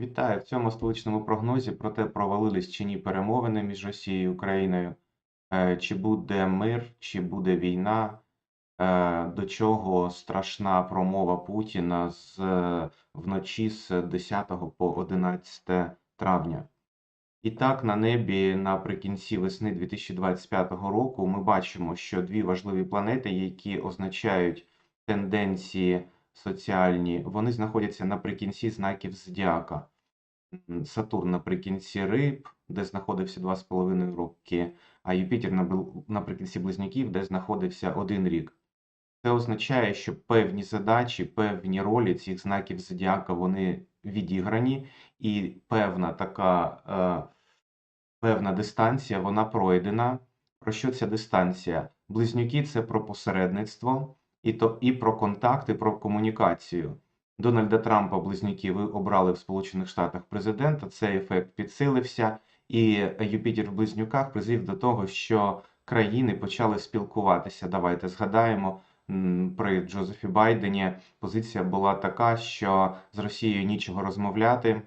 Вітаю! В цьому столичному прогнозі про те, провалились чи ні перемовини між Росією і Україною, е, чи буде мир, чи буде війна, е, до чого страшна промова Путіна з е, вночі з 10 по 11 травня. І так, на небі наприкінці весни 2025 року ми бачимо, що дві важливі планети, які означають тенденції соціальні, вони знаходяться наприкінці знаків зодіака. Сатурн наприкінці риб, де знаходився 2,5 роки, а Юпітер наприкінці близнюків, де знаходився один рік. Це означає, що певні задачі, певні ролі цих знаків зодіака вони відіграні, і певна така е, певна дистанція, вона пройдена. Про що ця дистанція? Близнюки це про посередництво і, то, і про контакт, і про комунікацію. Дональда Трампа близнюки ви обрали в Сполучених Штатах президента. Цей ефект підсилився, і Юпітер в близнюках призвів до того, що країни почали спілкуватися. Давайте згадаємо. При Джозефі Байдені позиція була така, що з Росією нічого розмовляти.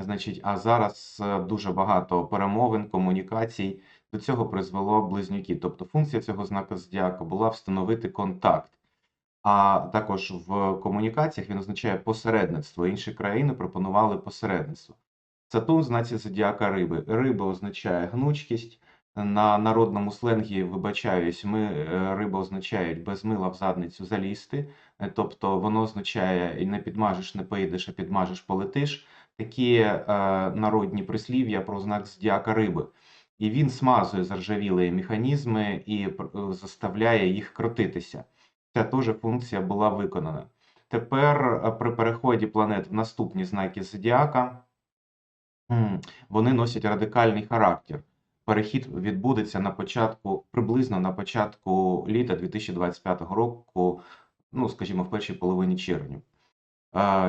Значить, а зараз е, дуже багато перемовин, комунікацій. До цього призвело близнюки. Тобто функція цього знака зодіака була встановити контакт. А також в комунікаціях він означає посередництво. Інші країни пропонували посередництво. Сатурн знаці зодіака риби. Риба означає гнучкість. На народному сленгі, вибачаюсь, ми е, риба означають без мила в задницю залізти. Е, Тобто воно означає і не підмажеш, не поїдеш, а підмажеш, полетиш. Такі е, народні прислів'я про знак зодіака риби. І він смазує заржавілі механізми і е, заставляє їх крутитися. Ця теж функція була виконана. Тепер е, при переході планет в наступні знаки зодіака вони носять радикальний характер. Перехід відбудеться на початку, приблизно на початку літа 2025 року, ну, скажімо, в першій половині червня.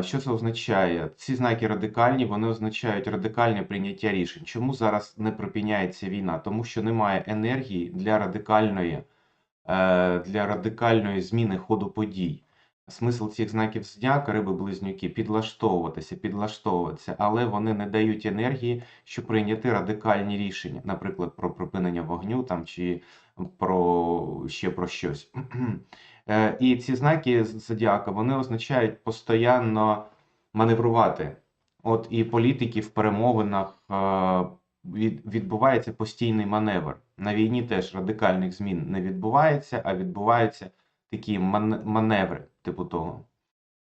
Що це означає? Ці знаки радикальні, вони означають радикальне прийняття рішень. Чому зараз не припиняється війна? Тому що немає енергії для радикальної, е, для радикальної зміни ходу подій. Смисл цих знаків зодіака, риби близнюки підлаштовуватися, підлаштовуватися, але вони не дають енергії, щоб прийняти радикальні рішення, наприклад, про припинення вогню там чи про ще про щось. Е, І ці знаки зодіака вони означають постійно маневрувати. От і політики в перемовинах е, відбувається постійний маневр. На війні теж радикальних змін не відбувається, а відбуваються такі маневри, типу того.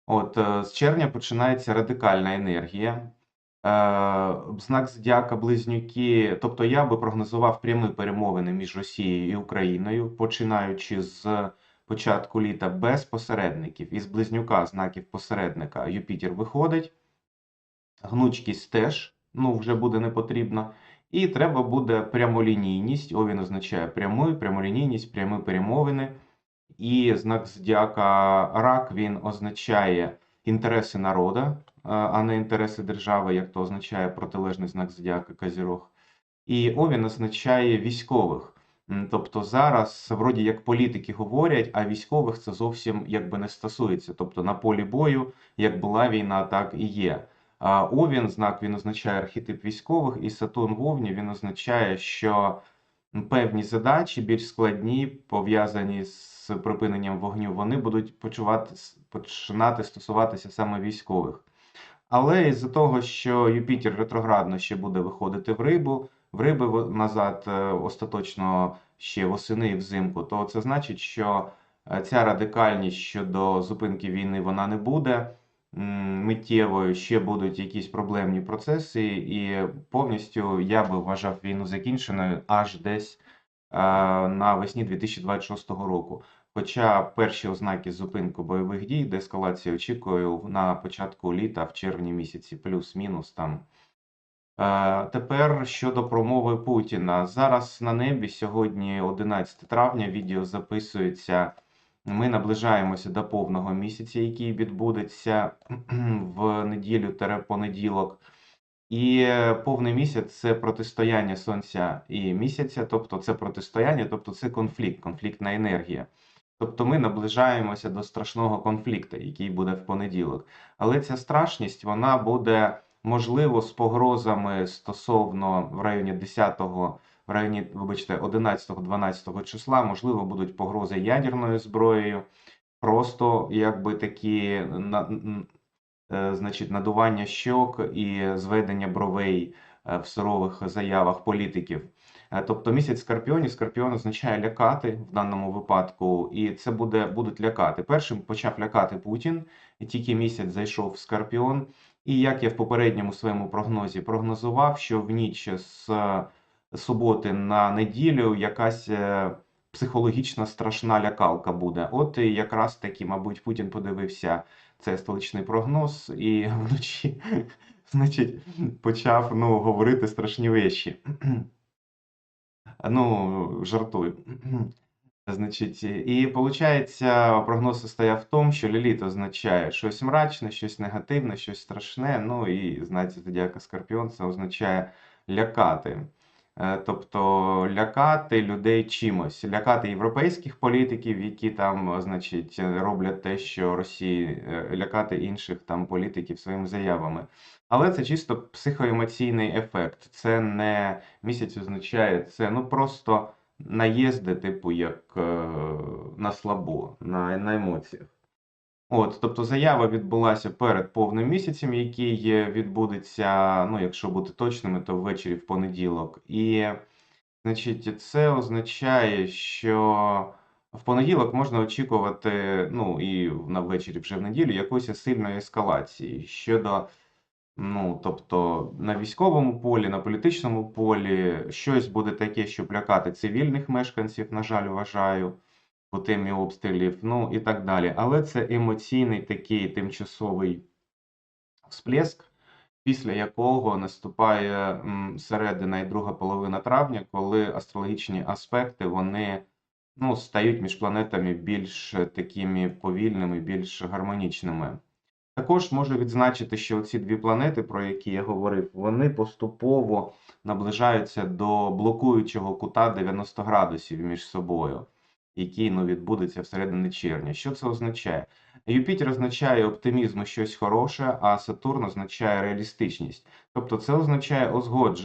От е, з червня починається радикальна енергія. Е, Знак зодіака Близнюки. Тобто я би прогнозував прямі перемовини між Росією і Україною, починаючи з початку літа без посередників. Із близнюка знаків посередника Юпітер виходить. Гнучкість теж ну, вже буде не потрібна. І треба буде прямолінійність. О, він означає пряму, прямолінійність, прямі перемовини. І знак зодіака рак він означає інтереси народу, е, а не інтереси держави, як то означає протилежний знак зодіака Козірог. І Овін означає військових. Тобто зараз вроді як політики говорять, а військових це зовсім якби не стосується. Тобто на полі бою, як була війна, так і є. А Овін знак він означає архетип військових, і Сатурн в Овні він означає, що певні задачі більш складні, пов'язані з припиненням вогню, вони будуть почувати, починати стосуватися саме військових. Але із-за того, що Юпітер ретроградно ще буде виходити в рибу, в риби назад е, остаточно ще восени і взимку, то це значить, що е, ця радикальність щодо зупинки війни вона не буде миттєвою, ще будуть якісь проблемні процеси, і повністю я би вважав війну закінченою аж десь навесні 2026 року. Хоча перші ознаки зупинки бойових дій, деескалації очікую на початку літа, в червні місяці, плюс-мінус там. Е, Тепер щодо промови Путіна. Зараз на небі сьогодні 11 травня. Відео записується. Ми наближаємося до повного місяця, який відбудеться в неділю тере понеділок. І повний місяць це протистояння Сонця і місяця, тобто це протистояння, тобто це конфлікт, конфліктна енергія. Тобто ми наближаємося до страшного конфлікту, який буде в понеділок. Але ця страшність вона буде можливо з погрозами стосовно в районі 10-го, в районі, вибачте, 11-12 числа, можливо, будуть погрози ядерною зброєю, просто якби такі значить, надування щок і зведення бровей е, в сурових заявах політиків. Е, Тобто місяць скорпіонів, скорпіон означає лякати в даному випадку, і це буде будуть лякати. Першим почав лякати Путін, і тільки місяць зайшов в скорпіон. І як я в попередньому своєму прогнозі прогнозував, що в ніч з е, суботи на неділю якась е, психологічно страшна лякалка буде. От і якраз таки, мабуть, Путін подивився цей столичний прогноз і вночі, значить, почав ну, говорити страшні вещі. Ну, жартую. Значить, і виходить, прогноз состояв в тому, що ліліт означає щось мрачне, щось негативне, щось страшне. Ну і знаєте, зодіака Скорпіон це означає лякати. Е, Тобто лякати людей чимось, лякати європейських політиків, які там, значить, роблять те, що Росії, е, лякати інших там політиків своїми заявами. Але це чисто психоемоційний ефект. Це не місяць означає, це ну просто наїзди, типу, як е, на слабо, на, на емоціях. От, тобто заява відбулася перед повним місяцем, який відбудеться, ну, якщо бути точними, то ввечері в понеділок. І, значить, це означає, що в понеділок можна очікувати, ну, і на ввечері вже в неділю, якоїсь сильної ескалації щодо, ну, тобто на військовому полі, на політичному полі щось буде таке, щоб лякати цивільних мешканців, на жаль, вважаю по темі обстрілів, ну і так далі. Але це емоційний такий тимчасовий всплеск, після якого наступає середина і друга половина травня, коли астрологічні аспекти вони ну, стають між планетами більш такими повільними, більш гармонічними. Також можу відзначити, що ці дві планети, про які я говорив, вони поступово наближаються до блокуючого кута 90 градусів між собою який ну, відбудеться всередині червня. Що це означає? Юпітер означає оптимізм щось хороше, а Сатурн означає реалістичність. Тобто це означає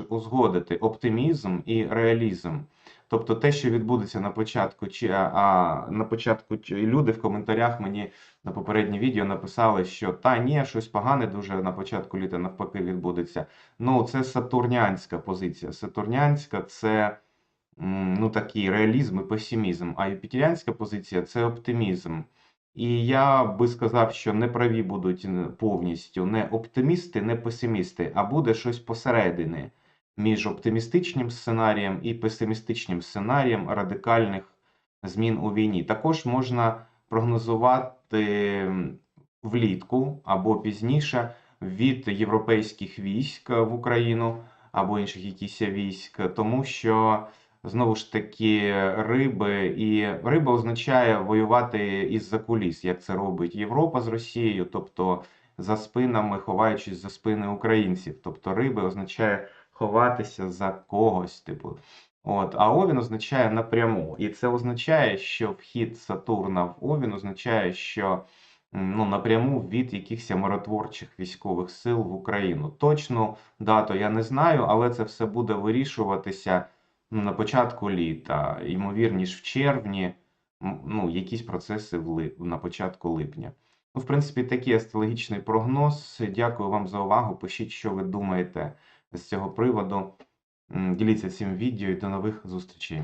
узгодити оптимізм і реалізм. Тобто те, що відбудеться на початку, чи а, на початку люди в коментарях мені на попереднє відео написали, що та ні, щось погане дуже на початку літа навпаки відбудеться. Ну, це сатурнянська позиція. Сатурнянська це ну, такий реалізм і песимізм, а юпітеріанська позиція це оптимізм. І я би сказав, що не праві будуть повністю не оптимісти, не песимісти, а буде щось посередині між оптимістичним сценарієм і песимістичним сценарієм радикальних змін у війні. Також можна прогнозувати влітку або пізніше від європейських військ в Україну або інших якісь військ, тому що знову ж таки риби, і риба означає воювати із-за куліс, як це робить Європа з Росією, тобто за спинами, ховаючись за спини українців. Тобто риби означає ховатися за когось, типу. От, а Овін означає напряму. І це означає, що вхід Сатурна в Овін означає, що ну, напряму від якихось миротворчих військових сил в Україну. Точну дату я не знаю, але це все буде вирішуватися ну, на початку літа, ймовірніше в червні, ну, якісь процеси в лип... на початку липня. Ну, в принципі, такий астрологічний прогноз. Дякую вам за увагу. Пишіть, що ви думаєте з цього приводу. Діліться цим відео і до нових зустрічей.